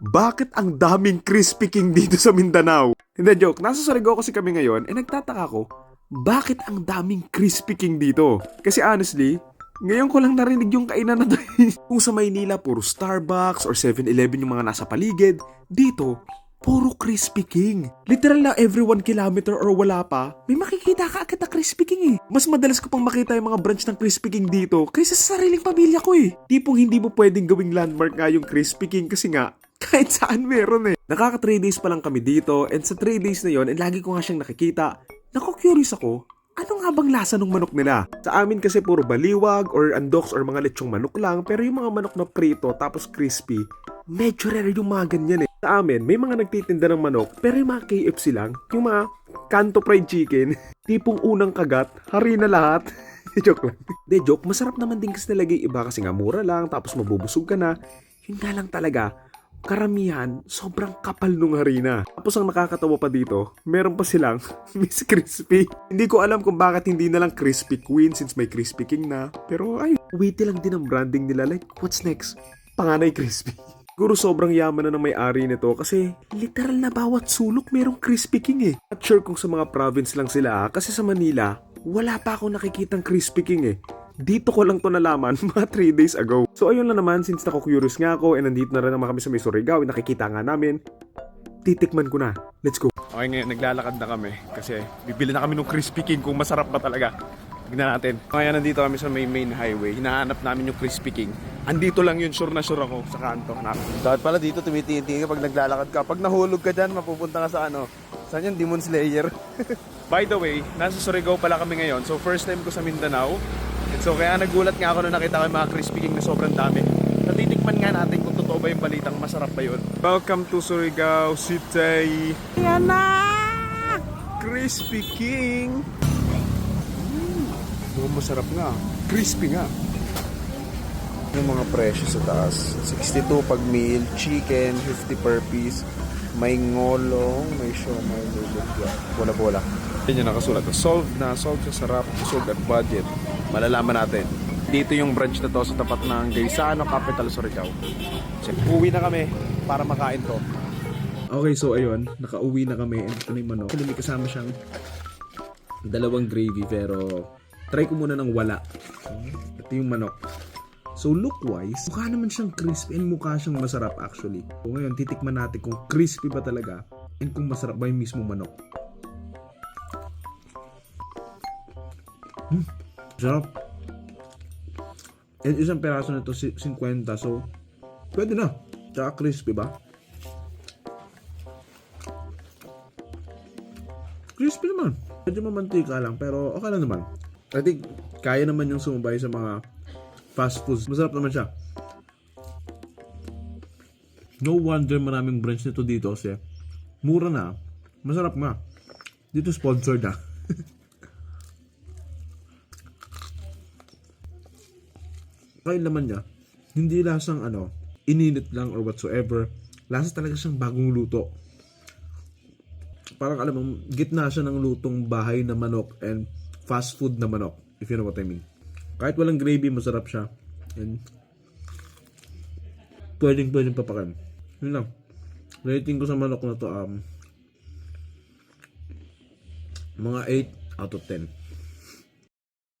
bakit ang daming Crispy King dito sa Mindanao? Hindi, joke. Nasa Surigao kasi kami ngayon, eh nagtataka ko, bakit ang daming Crispy King dito? Kasi honestly, ngayon ko lang narinig yung kainan na to. Kung sa Maynila, puro Starbucks or 7-Eleven yung mga nasa paligid, dito, puro Crispy King. Literal na every 1 kilometer or wala pa, may makikita ka agad na Crispy King eh. Mas madalas ko pang makita yung mga branch ng Crispy King dito kaysa sa sariling pamilya ko eh. Tipong hindi mo pwedeng gawing landmark nga yung Crispy King kasi nga, kahit saan meron eh. Nakaka 3 days pa lang kami dito and sa 3 days na yon and lagi ko nga siyang nakikita. Nako-curious ako, ano nga bang lasa ng manok nila? Sa amin kasi puro baliwag or andoks or mga lechong manok lang pero yung mga manok na prito tapos crispy, medyo rare yung mga ganyan eh. Sa amin, may mga nagtitinda ng manok pero yung mga KFC lang, yung mga kanto fried chicken, tipong unang kagat, hari na lahat. joke lang. De, joke, masarap naman din kasi nalagay iba kasi nga mura lang tapos mabubusog ka na. Yun nga lang talaga, karamihan, sobrang kapal nung harina. Tapos ang nakakatawa pa dito, meron pa silang Miss Crispy. Hindi ko alam kung bakit hindi na lang Crispy Queen since may Crispy King na. Pero ay, witty lang din ang branding nila. Like, what's next? Panganay Crispy. Siguro sobrang yaman na ng may-ari nito kasi literal na bawat sulok merong Crispy King eh. Not sure kung sa mga province lang sila ah, kasi sa Manila, wala pa ako nakikitang Crispy King eh. Dito ko lang to nalaman mga 3 days ago. So ayun lang naman, since nako-curious nga ako and nandito na rin naman kami sa may Surigao, nakikita nga namin, titikman ko na. Let's go. Okay ngayon, naglalakad na kami kasi bibili na kami ng Crispy King kung masarap ba talaga. Tignan natin. Kaya nandito kami sa may main highway. Hinahanap namin yung Crispy King. Andito lang yun, sure na sure ako sa kanto. Na. Dapat pala dito tumitingin ka pag naglalakad ka. Pag nahulog ka dyan, mapupunta ka sa ano. Saan yung Demon Slayer? By the way, nasa Surigao pala kami ngayon. So first time ko sa Mindanao. And so kaya nagulat nga ako nung nakita ko yung mga Crispy King na sobrang dami. Natitikman nga natin kung totoo ba yung balitang masarap ba yun. Welcome to Surigao City. Yan na! Crispy King! Mm, masarap nga. Crispy nga. yung mga presyo sa taas. 62 pag meal, chicken, 50 per piece. May ngolong, may siomay, may lumpia. Bola-bola. Yan yung nakasulat. Solve na, solve sa sarap, busog at budget. Malalaman natin. Dito yung branch na to sa tapat ng Gaisano Capital Surigao. So, uwi na kami para makain to. Okay, so ayun, nakauwi na kami and ito na yung manok. May kasama siyang dalawang gravy pero try ko muna ng wala. Ito yung manok. So look-wise, mukha naman siyang crispy and mukha siyang masarap actually. So ngayon, titikman natin kung crispy ba talaga and kung masarap ba yung mismo manok. Hmm, sarap. And isang peraso nito si- 50 so pwede na. Tsaka crispy ba? Crispy naman. Medyo mamantika lang pero okay lang naman. I think kaya naman yung sumabay sa mga fast foods. Masarap naman siya. No wonder maraming branch nito dito kasi mura na. Masarap nga. Dito sponsored Kaya naman niya, hindi lasang ano, ininit lang or whatsoever. Lasa talaga siyang bagong luto. Parang alam mo, gitna siya ng lutong bahay na manok and fast food na manok. If you know what I mean. Kahit walang gravy, masarap siya. And pwedeng pwedeng papakan. Yun lang. Rating ko sa manok na to, um, mga 8 out of 10.